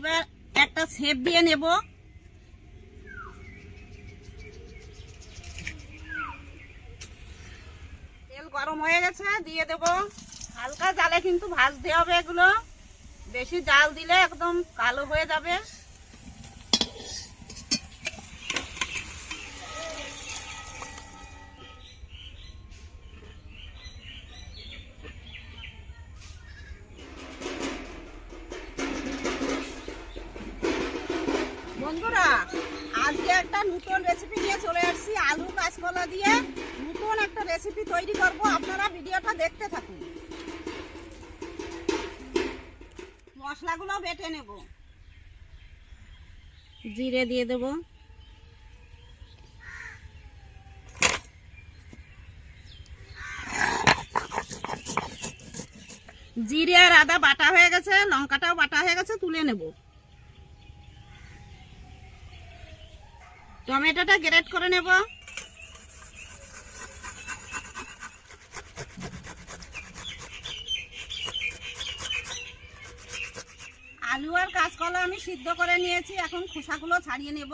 এইবার একটা সেপ দিয়ে নেব। তেল গরম হয়ে গেছে, দিয়ে দেব। হালকা জালে কিন্তু ভাজতে হবে এগুলো। বেশি জাল দিলে একদম কালো হয়ে যাবে। আজকে একটা নতুন রেসিপি নিয়ে চলে আসছি, আলু কাঁচকলা দিয়ে নতুন একটা রেসিপি তৈরি করব। আপনারা ভিডিওটা দেখতে থাকুন। মশলাগুলো বেটে নেব। জিরে দিয়ে দেব। জিরে আর আদা বাটা হয়ে গেছে, লঙ্কাটাও বাটা হয়ে গেছে, তুলে নেব। টমেটোটা গ্রেট করে নেব। আলু আর কাঁচকলা আমি সিদ্ধ করে নিয়েছি, এখন খোসাগুলো ছাড়িয়ে নেব।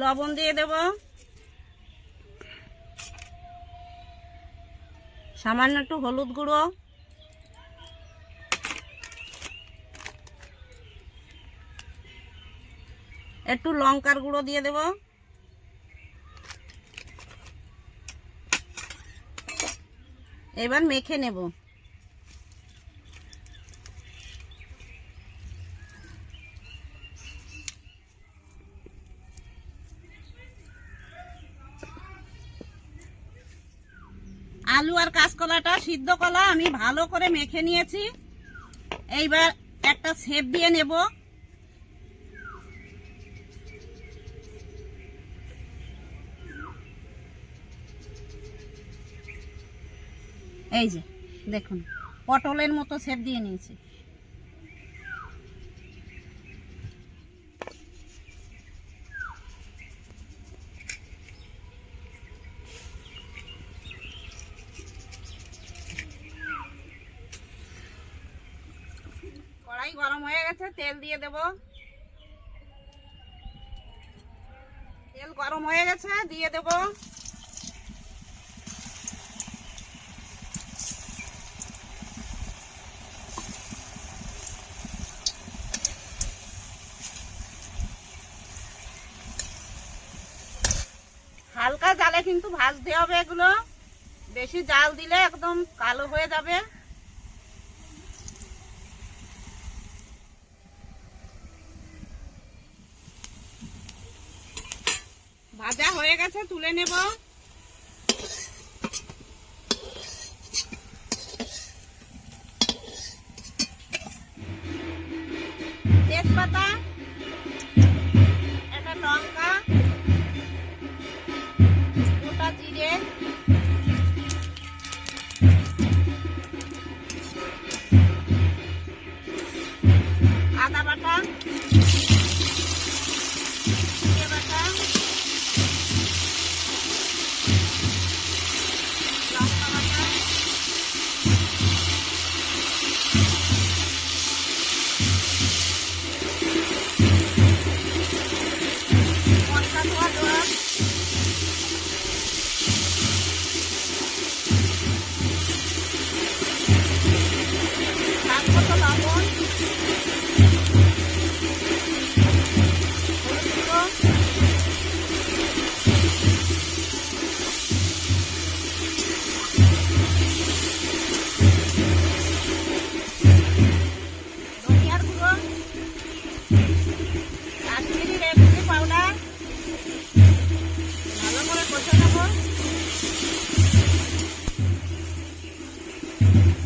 লবণ দিয়ে দেব। সামান্য একটু হলুদ গুঁড়ো। একটু লঙ্কার গুঁড়ো দিয়ে দেব। এবার মেখে নেব। আলু আর কাঁচকলাটা সিদ্ধ কলা আমি ভালো করে মেখে নিয়েছি। এইবার একটা সেপ দিয়ে নেব। এই যে, দেখুন, পটলের মতো সেপ দিয়ে নিয়েছি। কড়াই গরম হয়ে গেছে, তেল দিয়ে দেব। তেল গরম হয়ে গেছে, দিয়ে দেব। হালকা জালে কিন্তু ভাজতে হবে এগুলো। বেশি জাল দিলে একদম কালো হয়ে যাবে। ভাজা হয়ে গেছে তুলে নেব। তেজপাতা একটা গোটা আদা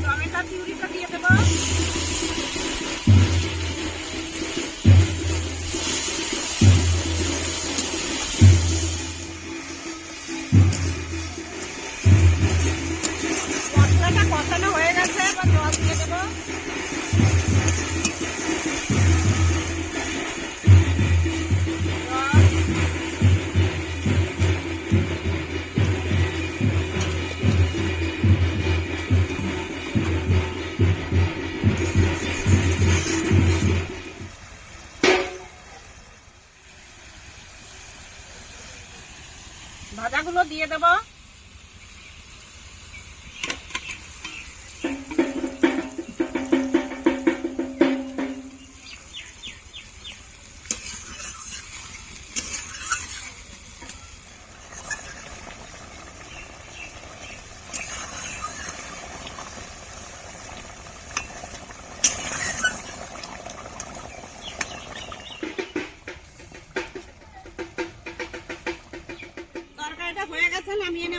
টমেটো পিউরিটা দিয়ে দেবো। ভাজাগুলো দিয়ে দেবো।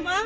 মা